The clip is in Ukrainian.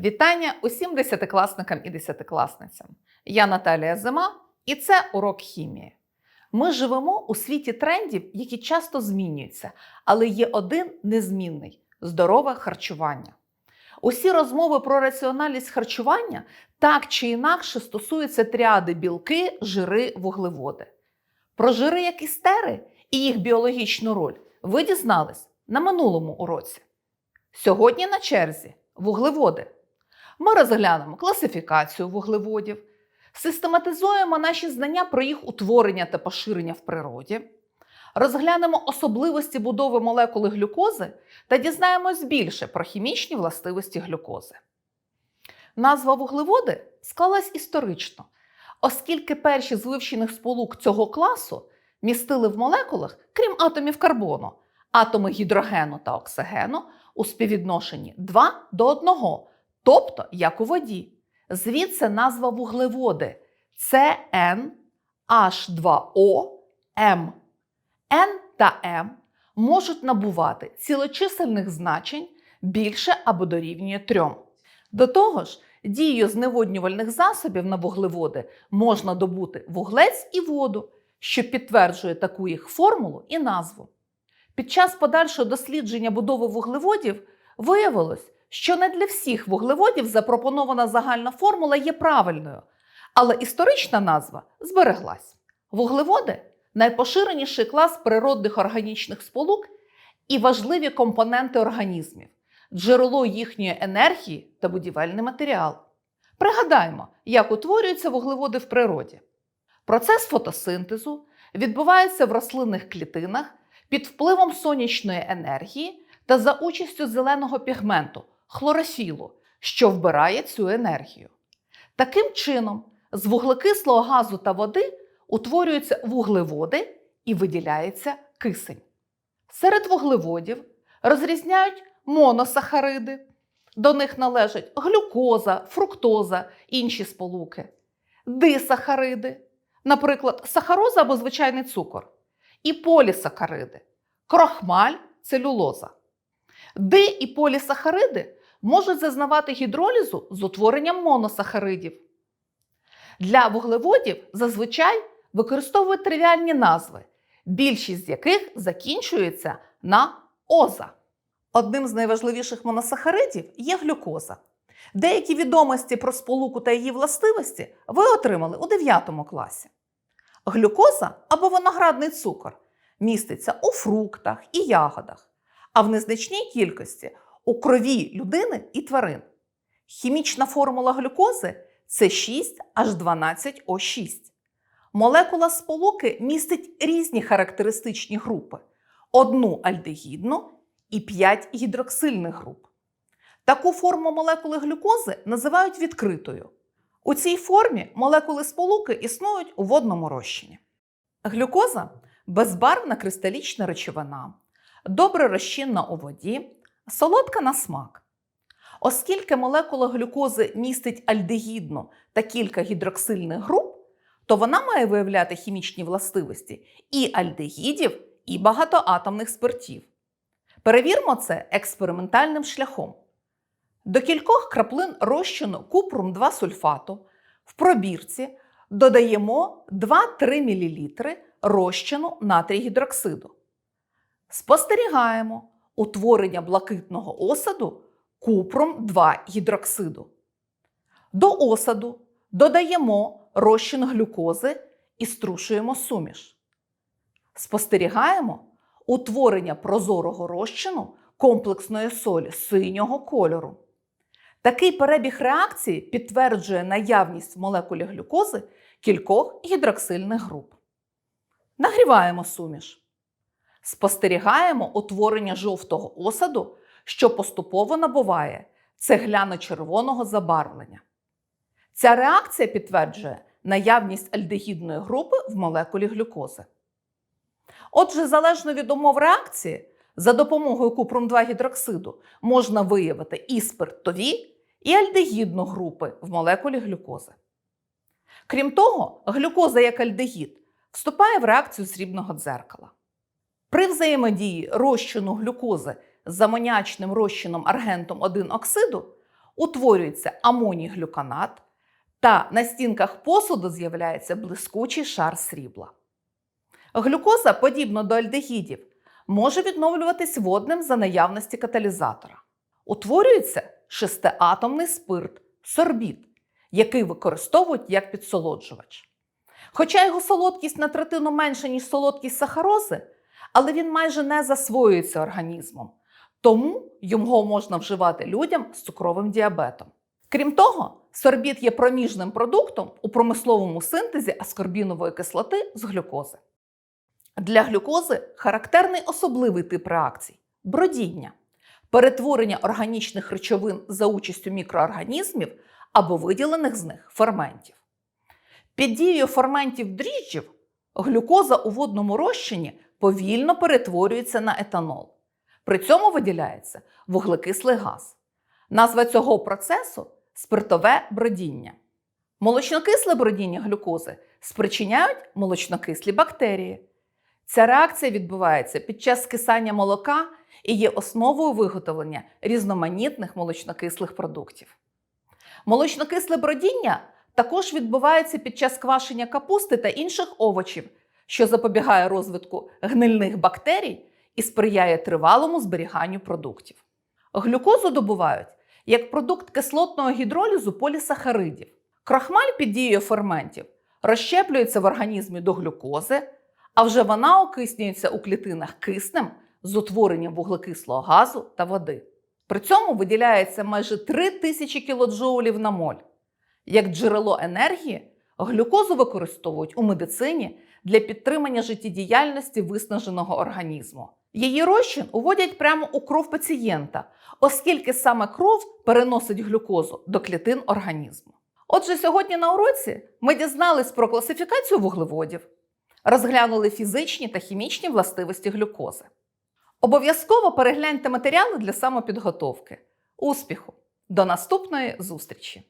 Вітання усім десятикласникам і десятикласницям. Я Наталія Зима, і це урок хімії. Ми живемо у світі трендів, які часто змінюються, але є один незмінний здорове харчування. Усі розмови про раціональність харчування так чи інакше стосуються тріади білки, жири, вуглеводи. Про жири як істери і їх біологічну роль ви дізнались на минулому уроці. Сьогодні на черзі вуглеводи. Ми розглянемо класифікацію вуглеводів, систематизуємо наші знання про їх утворення та поширення в природі, розглянемо особливості будови молекули глюкози та дізнаємось більше про хімічні властивості глюкози. Назва вуглеводи склалась історично, оскільки перші з вивчених сполук цього класу містили в молекулах, крім атомів карбону, атоми гідрогену та оксигену у співвідношенні 2 до 1, тобто як у воді. Звідси назва вуглеводи CN H2O M. N та M можуть набувати цілочисельних значень більше або дорівнює 3. До того ж, дією зневоднювальних засобів на вуглеводи можна добути вуглець і воду, що підтверджує таку їх формулу і назву. Під час подальшого дослідження будови вуглеводів виявилось, що не для всіх вуглеводів запропонована загальна формула є правильною, але історична назва збереглась. Вуглеводи найпоширеніший клас природних органічних сполук і важливі компоненти організмів, джерело їхньої енергії та будівельний матеріал. Пригадаємо, як утворюються вуглеводи в природі. Процес фотосинтезу відбувається в рослинних клітинах під впливом сонячної енергії та за участю зеленого пігменту хлорофілу, що вбирає цю енергію. Таким чином, з вуглекислого газу та води утворюються вуглеводи і виділяється кисень. Серед вуглеводів розрізняють моносахариди. До них належать глюкоза, фруктоза, інші сполуки, дисахариди, наприклад, сахароза або звичайний цукор, і полісахариди, крохмаль, целюлоза. Ди і полісахариди можуть зазнавати гідролізу з утворенням моносахаридів. Для вуглеводів зазвичай використовують тривіальні назви, більшість з яких закінчується на оза. Одним з найважливіших моносахаридів є глюкоза. Деякі відомості про сполуку та її властивості ви отримали у 9 класі. Глюкоза або виноградний цукор міститься у фруктах і ягодах, а в незначній кількості у крові людини і тварин. Хімічна формула глюкози це 6H12O6. Молекула сполуки містить різні характеристичні групи: одну альдегідну і 5 гідроксильних груп. Таку форму молекули глюкози називають відкритою. У цій формі молекули сполуки існують у водному розчині. Глюкоза безбарвна кристалічна речовина, добре розчинна у воді, солодка на смак. Оскільки молекула глюкози містить альдегідну та кілька гідроксильних груп, то вона має виявляти хімічні властивості і альдегідів, і багатоатомних спиртів. Перевірмо це експериментальним шляхом. До кількох краплин розчину купрум 2 сульфату в пробірці додаємо 2-3 мл розчину натрій гідроксиду. Спостерігаємо утворення блакитного осаду купрум 2 гідроксиду. До осаду додаємо розчин глюкози і струшуємо суміш. Спостерігаємо утворення прозорого розчину комплексної солі синього кольору. Такий перебіг реакції підтверджує наявність в молекулі глюкози кількох гідроксильних груп. Нагріваємо суміш. Спостерігаємо утворення жовтого осаду, що поступово набуває цегляно-червоного забарвлення. Ця реакція підтверджує наявність альдегідної групи в молекулі глюкози. Отже, залежно від умов реакції, за допомогою купрум 2 гідроксиду можна виявити і спиртові, і альдегідну групи в молекулі глюкози. Крім того, глюкоза як альдегід вступає в реакцію срібного дзеркала. При взаємодії розчину глюкози з амонячним розчином аргентом 1 оксиду утворюється амоній глюканат, та на стінках посуду з'являється блискучий шар срібла. Глюкоза, подібно до альдегідів, може відновлюватись водним за наявності каталізатора. Утворюється шестиатомний спирт сорбіт, який використовують як підсолоджувач. Хоча його солодкість на третину менша, ніж солодкість сахарози, але він майже не засвоюється організмом, тому його можна вживати людям з цукровим діабетом. Крім того, сорбіт є проміжним продуктом у промисловому синтезі аскорбінової кислоти з глюкози. Для глюкози характерний особливий тип реакцій бродіння, перетворення органічних речовин за участю мікроорганізмів або виділених з них ферментів. Під дією ферментів дріжджів глюкоза у водному розчині повільно перетворюється на етанол. При цьому виділяється вуглекислий газ. Назва цього процесу спиртове бродіння. Молочнокисле бродіння глюкози спричиняють молочнокислі бактерії. Ця реакція відбувається під час скисання молока і є основою виготовлення різноманітних молочнокислих продуктів. Молочнокисле бродіння також відбувається під час квашення капусти та інших овочів, що запобігає розвитку гнильних бактерій і сприяє тривалому зберіганню продуктів. Глюкозу добувають як продукт кислотного гідролізу полісахаридів. Крахмаль під дією ферментів розщеплюється в організмі до глюкози, а вже вона окиснюється у клітинах киснем з утворенням вуглекислого газу та води. При цьому виділяється майже 3000 кілоджоулів на моль. Як джерело енергії, глюкозу використовують у медицині для підтримання життєдіяльності виснаженого організму. Її розчин уводять прямо у кров пацієнта, оскільки саме кров переносить глюкозу до клітин організму. Отже, сьогодні на уроці ми дізнались про класифікацію вуглеводів, розглянули фізичні та хімічні властивості глюкози. Обов'язково перегляньте матеріали для самопідготовки. Успіху! До наступної зустрічі!